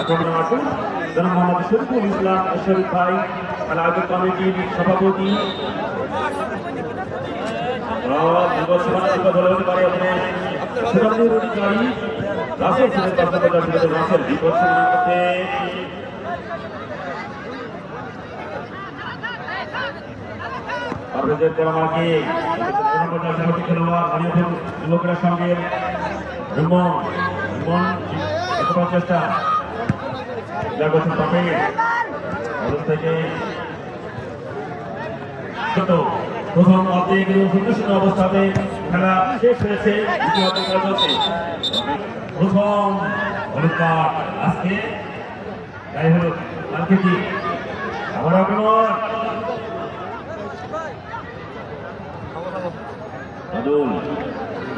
আসুন জনাব মোহাম্মদ শরীফুল ইসলাম শরীফ ভাই আলাদা কমিটির সভাপতি। খেলোয়াড় সঙ্গে। চেষ্টা। পাপে অদূর থেকে প্রথম অর্ধেক সুন্দর অবস্থাতে খেলা শেষ হয়েছে প্রথম আজকে গাই হলুদ, কালকে কি? আবার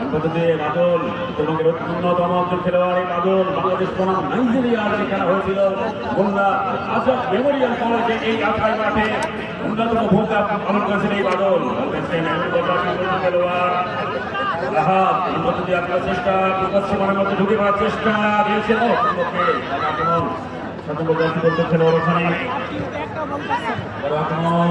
গণপতিতে বাদল উত্তরবঙ্গের অন্যতম একজন খেলোয়াড়, এই বাংলাদেশ বনাম নাইজেরিয়ার যে খেলা হয়েছিল মোল্লা আজাদ মেমোরিয়াল কলেজে এই আখাই মাঠে অন্যতম ভূমিকা পালন করেছেন এই বলতেছেন খেলোয়াড়। রাহাত গণপতিতে আপনার চেষ্টা বিপক্ষমানের মধ্যে ঢুকে পড়ার চেষ্টা দিয়েছিল। আক্রমণ সতর্ক জাতি করতে খেলোয়াড় ওখানে। আক্রমণ।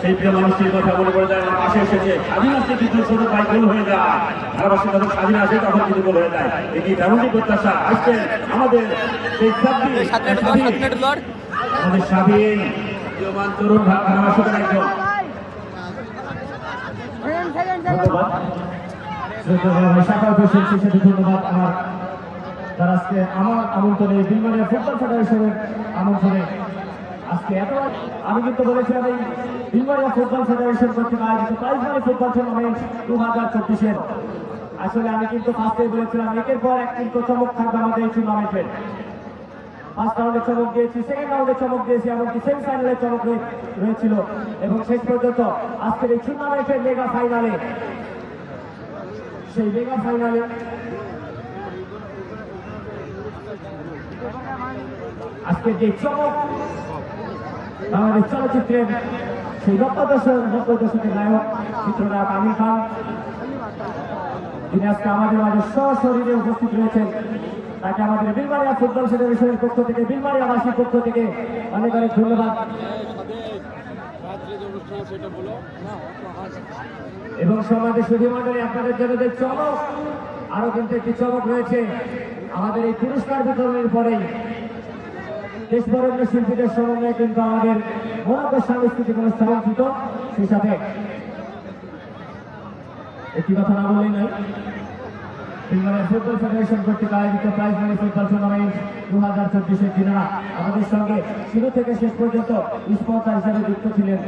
সেই প্রিয় মানুষটির কথা মনে করে যায় আমার পাশে এসেছে স্বাধীন আসছে কিন্তু ছোট ভাই গোল হয়ে যায়। ভালোবাসে যখন স্বাধীন আসে তখন কিন্তু গোল হয়ে যায়। এটি তেমনটি প্রত্যাশা? আসছেন আমাদের সেই আমাদের স্বাধীন প্রিয়মান তরুণ ভা- একজন। ধন্যবাদ। আমার তার আজকে আমার আমন্ত্রণে বিলমানিয়া ফুটবল ফেডারেশনের আমন্ত্রণে আজকে এত আমি কিন্তু বলেছিলাম এই বিলমানিয়া ফুটবল ফেডারেশন কর্তৃক আয়োজিত প্রাইজ মানি ফুটবল টুর্নামেন্ট দু হাজার চব্বিশের। আসলে আমি কিন্তু ফার্স্টে বলেছিলাম, একের পর এক কিন্তু চমক থাকবে আমাদের এই টুর্নামেন্টের ফার্স্ট রাউন্ডে চমক দিয়েছি সেকেন্ড রাউন্ডে চমক দিয়েছি, এমনকি সেমি ফাইনালে চমক রয়ে- রয়েছিল। এবং শেষ পর্যন্ত আজকের এই টুর্নামেন্টের মেগা ফাইনালে সেই মেগা ফাইনালে আজকে যে চমক বাংলাদেশ চলচ্চিত্রের সেই নব্বই দশকের নায়ক চিত্রনায়ক আমির খান। তিনি আজকে আমাদের মাঝে সশরীরে উপস্থিত রয়েছেন, তাকে আমাদের বিলমারিয়া ফুটবল ফেডারেশনের পক্ষ থেকে বিলমারিয়াবাসীর পক্ষ থেকে অনেক অনেক ধন্যবাদ। এবং সমাজের সুধী মন্ডলী আপনাদের জন্য যে চমক আরও কিন্তু একটি চমক রয়েছে। আমাদের এই পুরস্কার বিতরণের পরেই দেশবরণ্য শিল্পীদের স্মরণে কিন্তু আমাদের মনোজ্ঞ সাংস্কৃতিক অনুষ্ঠান অনুষ্ঠিত সেই সাথে একটি কথা না বললেই নয়। ফুটবল ফেডারেশন কর্তৃক আয়োজিত প্রাইজ মানি ফুটবল টুর্নামেন্ট দু হাজার চব্বিশের দিনারা আমাদের সঙ্গে শুরু থেকে শেষ পর্যন্ত স্পন্সার হিসাবে যুক্ত ছিলেন।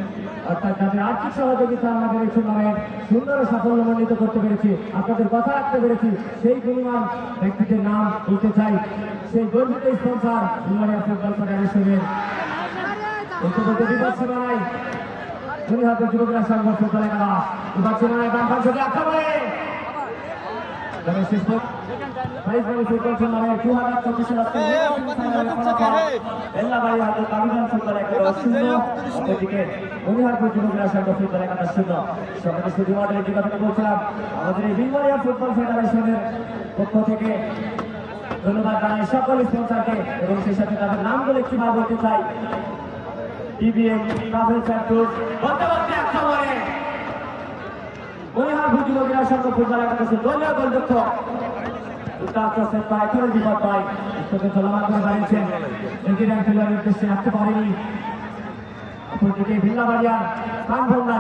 অর্থাৎ তাদের আর্থিক সহযোগিতা আমাদের এই টুর্নামেন্ট সুন্দর সাফল্যমণ্ডিত করতে পেরেছি, আপনাদের কথা রাখতে পেরেছি। সেই গুণমান ব্যক্তিদের নাম বলতে চাই, সেই গর্বিত স্পন্সার বিমানিয়া ফুটবল ফেডারেশনের ঐক্যবদ্ধ বিপদ সীমানায় দুই হাতে যুবকরা সংঘ ফুটবল খেলা বিপদ সীমানায় শেষ দু হাজার বেল্লাবাড়ি হাতে কাবিগান একাদশ শূন্য অপরদিকে মনিহারপুর যুবকরা একাদশ শূন্য শুধু মাঠের যে কথাটা বলছিলাম আমাদের এই বিলমারিয়া ফুটবল ফেডারেশনের পক্ষ থেকে ধন্যবাদ জানাই সকল স্পন্সারকে এবং সেই সাথে তাদের নামগুলো একটু বার বলতে চাই। টিভিএম ট্রাভেল ফ্যাক্টর মনিহারপুর যুবকরা সংঘ ফুটবল একাদশের দলীয় গোলরক্ষক উত্তাল সেট করা এখনও বিপদ পায় তোকে চলমান করে দাঁড়িয়েছেন ইঞ্জিনিয়ার খেলোয়াড়ের উদ্দেশ্যে আসতে পারেনি। অপরদিকে ভিন্না বাড়িয়ার প্রাণ ভোমরা